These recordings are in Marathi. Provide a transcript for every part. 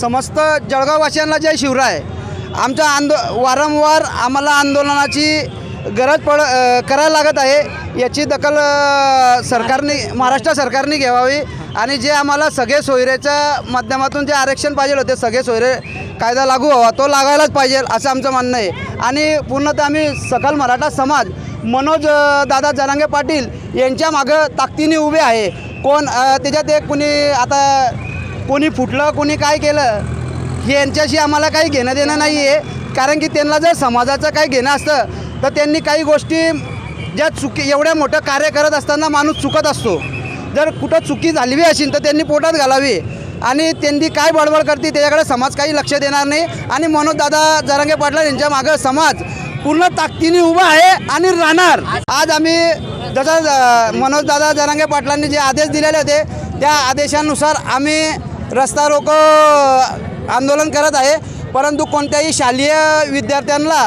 समस्त जळगाववासियांना जय शिवराय. आमच्या आंदो वारंवार आम्हाला आंदोलनाची गरज पड करायला लागत आहे. याची दखल सरकारने महाराष्ट्र सरकारने घ्यावी आणि जे आम्हाला सगळे सोयरेच्या माध्यमातून जे आरक्षण पाहिजे होते सगळे सोयरे कायदा लागू व्हावा तो लागायलाच पाहिजे असं आमचं म्हणणं आहे. आणि पूर्णतः आम्ही सकल मराठा समाज मनोज दादा जरांगे पाटील यांच्या मागं ताकदीने उभे आहे. कोण त्याच्यात एक कुणी आता कोणी फुटलं कोणी काय केलं हे यांच्याशी आम्हाला काही घेणं देणं नाही आहे. कारण की त्यांना जर समाजाचं काही घेणं असतं तर त्यांनी काही गोष्टी ज्या चुकी एवढ्या मोठं कार्य करत असताना माणूस चुकत असतो. जर कुठं चुकी झाली असेल तर त्यांनी पोटात घालावी. आणि त्यांनी काय बडबड करते त्याच्याकडे समाज काही लक्ष देणार नाही. आणि मनोजदादा जरांगे पाटला यांच्या मागं समाज पूर्ण ताकदीने उभा आहे आणि राहणार. आज आम्ही जसं मनोजदादा जरांगे पाटलांनी जे आदेश दिलेले होते त्या आदेशानुसार आम्ही रस्ता रोको आंदोलन करत आहे. परंतु कोणत्याही शालेय विद्यार्थ्यांना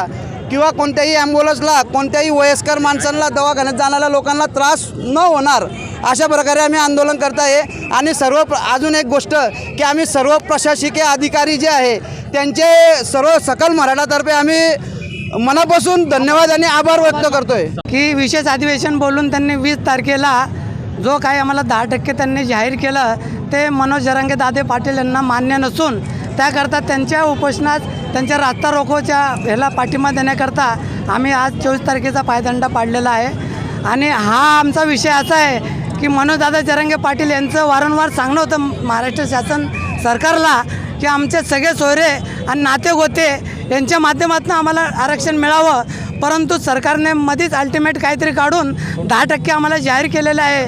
किंवा कोणत्याही ॲम्ब्युलन्सला कोणत्याही वयस्कर माणसांना दवाखान्यात जाणाऱ्या लोकांना त्रास न होणार अशा प्रकारे आम्ही आंदोलन करत आहे. आणि सर्व प्र अजून एक गोष्ट की आम्ही सर्व प्रशासकीय अधिकारी जे आहे त्यांचे सर्व सकल मराठातर्फे आम्ही मनापासून धन्यवाद आणि आभार व्यक्त करतोय. की विशेष अधिवेशन बोलून त्यांनी वीस तारखेला जो काही आम्हाला दहा टक्के त्यांनी जाहीर केलं ते मनोज जरांगे दादे पाटील यांना मान्य नसून त्याकरता त्यांच्या उपोषणात त्यांच्या रास्ता रोखोच्या ह्याला पाठिंबा देण्याकरता आम्ही आज चोवीस तारखेचा पायदंडा पाडलेला आहे. आणि हा आमचा विषय असा आहे की मनोजदादा जरंगे पाटील यांचं वारंवार सांगणं होतं महाराष्ट्र शासन सरकारला की आमचे सगळे सोयरे आणि नाते गोते यांच्या माध्यमातून आम्हाला आरक्षण मिळावं. परंतु सरकारने मध्येच अल्टिमेट काहीतरी काढून दहा टक्के आम्हाला जाहीर केलेलं आहे.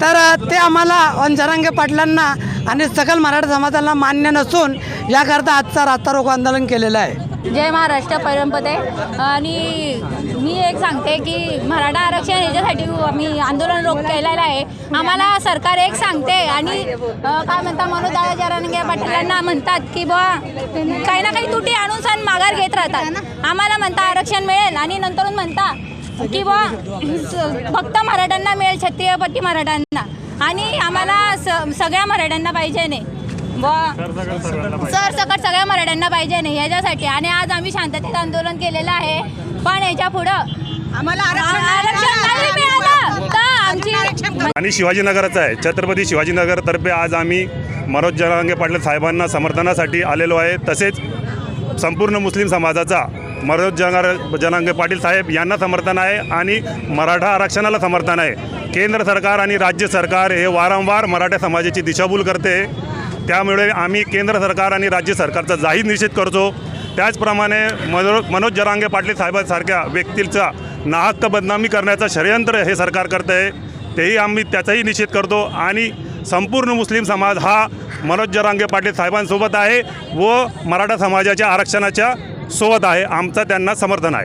तर ते आम्हाला वनजरांगे पाटलांना आणि सकल मराठा समाजाला मान्य नसून याकरता आजचा रास्ता रोको आंदोलन केलेलं आहे. जय महाराष्ट्र परमपदे. आणि मी एक सांगते की मराठा आरक्षण याच्यासाठी आम्ही आंदोलन रोख केलेलं आहे. आम्हाला सरकार एक सांगते आणि काय म्हणता मनोज जरांगे पाटलांना म्हणतात की बुवा काही ना काही तुटी आणून माघार घेत राहतात. आम्हाला म्हणता आरक्षण मिळेल आणि नंतरून म्हणता की बुवा स- फक्त मराठ्यांना मिळेल छत्तीयपट्टी मराठ्यांना. आणि आम्हाला स सगळ्या मराठ्यांना पाहिजे नाही. सर सकट सगळ्या मराठ्यांना पाहिजे नाही ह्याच्यासाठी. आणि आज आम्ही शांततेत आंदोलन केलेलं आहे. पण याच्या पुढं आम्हाला आरक्षण नाही मिळालं तर आमची आणि शिवाजीनगरचा आहे. छत्रपती शिवाजीनगरतर्फे आज आम्ही मनोज जरांगे पाटील साहेबांना समर्थनासाठी आलेलो आहे. तसेच संपूर्ण मुस्लिम समाजाचा मनोज जनार जनांगे पाटील साहेब यांना समर्थन आहे आणि मराठा आरक्षणाला समर्थन आहे. केंद्र सरकार आणि राज्य सरकार हे वारंवार मराठा समाजाची दिशाभूल करते. त्यामुळे आम्ही केंद्र सरकार आणि राज्य सरकारचा जाहीर निषेध करतो. त्याचप्रमाणे मनो मनोज जरांगे पाटील साहेबांसारख्या व्यक्तीचा नाहक्क बदनामी करण्याचं षडयंत्र हे सरकार करतं आहे तेही आम्ही त्याचाही निषेध करतो आणि संपूर्ण मुस्लिम समाज हा मनोज जरांगे पाटील साहेबांसोबत आहे व मराठा समाजाच्या आरक्षणाच्या सोबत आहे. आमचं त्यांना समर्थन आहे.